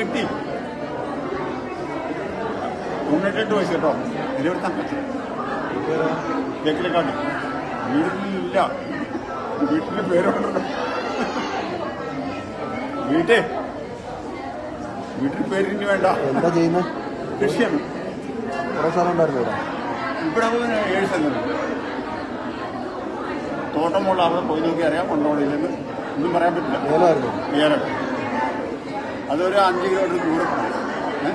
കിട്ടി. തൊണ്ണൂറ്റെട്ട് വയസ്സ് കേട്ടോ. ഇരുപത്താൻ പറ്റും കാട്ടി വീട്ടിലില്ല. വീട്ടിൽ പേരുണ്ടല്ലോ വീട്ടേ. വീട്ടിൽ പേരിന് വേണ്ട. എന്താ ചെയ്യുന്നത് കൃഷിയാണ്. കുറേ സ്ഥലം ഉണ്ടായിരുന്നു ഇവിടെ. ഇവിടെ ഏഴ് സെന്റ് തോട്ടമുള്ള അവിടെ പോയി നോക്കി അറിയാം. കൊണ്ടോടിയില്ലെന്ന് ഒന്നും പറയാൻ പറ്റില്ല. ഏതായിരുന്നു ഏറെ അതൊരു അഞ്ച് കിലോമീറ്റർ ദൂരം ഏ?